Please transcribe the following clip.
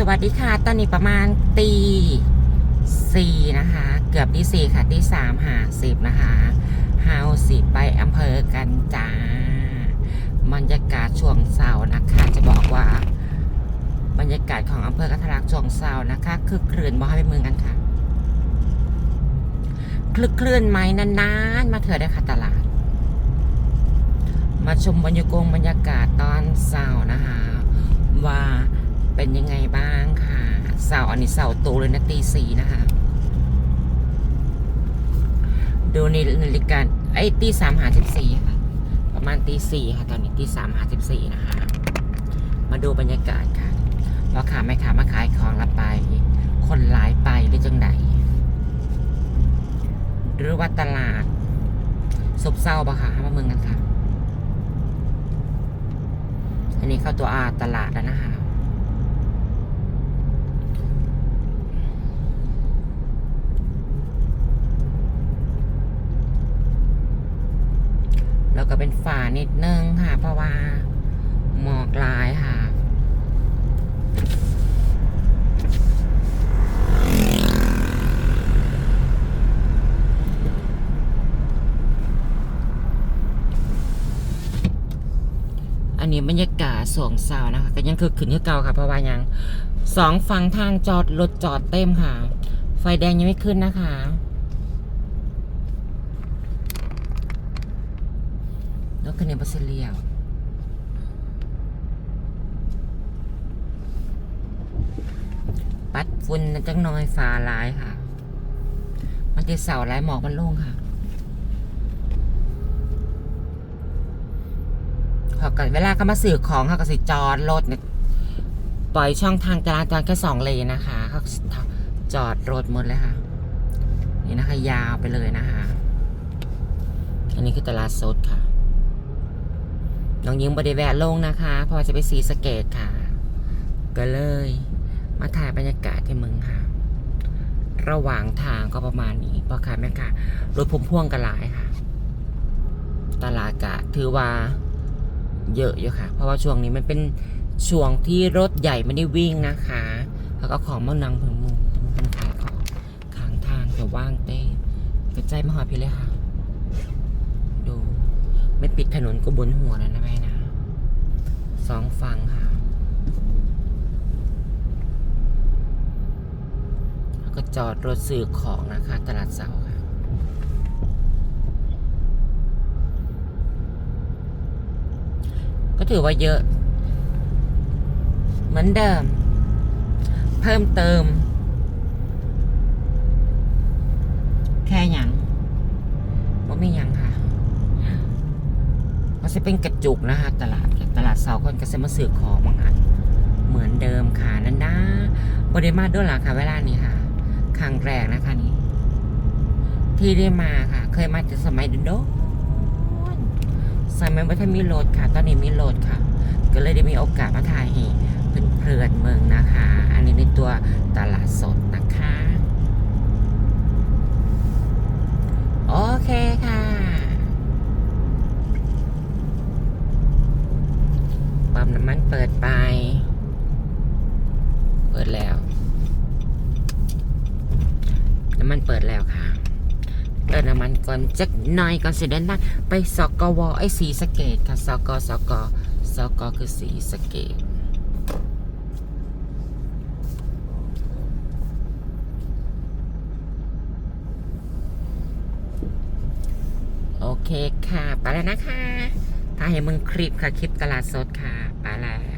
สวัสดีค่ะ ตอนนี้ประมาณตีสี่นะคะ เกือบตีสี่ค่ะตีสามหาสิบนะคะฮาสิไปอำเภอกันจ้าบรรยากาศช่วงเสาร์นะคะ จะบอกว่า บรรยากาศของอำเภอกันทลักช่วงเสาร์นะคะ คือคลื่นมาให้เมืองกันค่ะคลึกคลื่นไหมนานๆ มาเถอะได้ค่ะตลาด มาชมบรรยากาศบรรยากาศตอนเสาร์นะคะ ว่า เป็นยังไงบ้างค่ะ เสาอันนี้เสาร์โตเลยนะตีสี่นะคะ ดูในนาฬิกาไอ้ตีสามหาสิบสี่ค่ะ ประมาณตีสี่ค่ะ ตอนนี้ตีสามหาสิบสี่นะคะ มาดูบรรยากาศค่ะพ่อค้าแม่ค้ามาขายของละไป คนหลายไปหรือจังใดหรือว่าตลาดซบเศร้าปะค่ะมาเมืองกันค่ะ อันนี้เข้าตัวอาตลาดแล้วนะคะ แล้วก็เป็นฝ่านิดนึงค่ะ เพราะว่าหมอกลายค่ะ อันนี้บรรยากาศสองเสานะคะก็ยังคือขึ้นที่เก่าค่ะ เพราะว่ายังสองฝั่งทางจอดรถจอดเต็มค่ะ ไฟแดงยังไม่ขึ้นนะคะ แล้วคันนี้บัสเลียวปัดฝุ่นจังน้อยฟ้าร้ายค่ะ มันจะเสาร้ายหมอกมันโล่งค่ะเขาก็เวลาเขามาสื่อของเขาก็สิจอดรถเนี่ยปล่อยช่องทางจราจรแค่สองเลนนะคะเขาจอดรถหมดเลยค่ะ นี่นะคะ ยาวไปเลยนะคะ อันนี้คือตลาดสดค่ะ น้องยิงบริแวะลงนะคะ พอจะไปสีสเกตค่ะ ก็เลย มาถ่ายบรรยากาศที่เมืองค่ะ ระหว่างทางก็ประมาณนี้พอค้าแม่ค้ารถพุ่มพ่วงกันหลายค่ะ ตลาดกะถือว่าเยอะอยู่ค่ะ เพราะว่าช่วงนี้มันเป็นช่วงที่รถใหญ่ไม่ได้วิ่งนะคะ แล้วก็ของมันนังเพิงมุงมันขายของข้างทางแต่ว่างเต้กระจายมาหาพี่เลยค่ะ ไม่ปิดถนนก็บนหัวแล้วนะแม่นะสองฝั่งค่ะ แล้วก็จอดรถสื่อของนะคะ ตลาดเสาค่ะก็ถือว่าเยอะ เหมือนเดิม เพิ่มเติม แค่หยังว่าไม่หยังค่ะมัน จะเป็นกระจุกนะคะตลาดตลาดเสาคนก็จะมาซื้อของบางอันเหมือนเดิมค่ะนั่นนะบริมาด้วยหลังค่ะเวลานี้ค่ะครั้งแรกนะคะนี่ที่ได้มาค่ะ เคยมาจากสมัยเดินโดนสมัยว่าถ้ามีโหลดค่ะ ตอนนี้มีโหลดค่ะ ก็เลยได้มีโอกาสมาถ่ายให้เพื่อนเมืองนะคะ อันนี้ในตัวตลาดสดนะคะ โอเคค่ะปั๊ มน้ำมันเปิดไป เปิดแล้ว น้ำมันเปิดแล้วค่ะเติมน้ำมันก่อนจักหน่อยก่อนสิเดินทางไปสกวไอสีสเกตค่ะสกสกสกคือสีสเกตโอเคค่ะ ไปแล้วนะคะ ถ้าเห็นมึงคลิปค่ะ คลิปตลาดสดค่ะไปแล้ว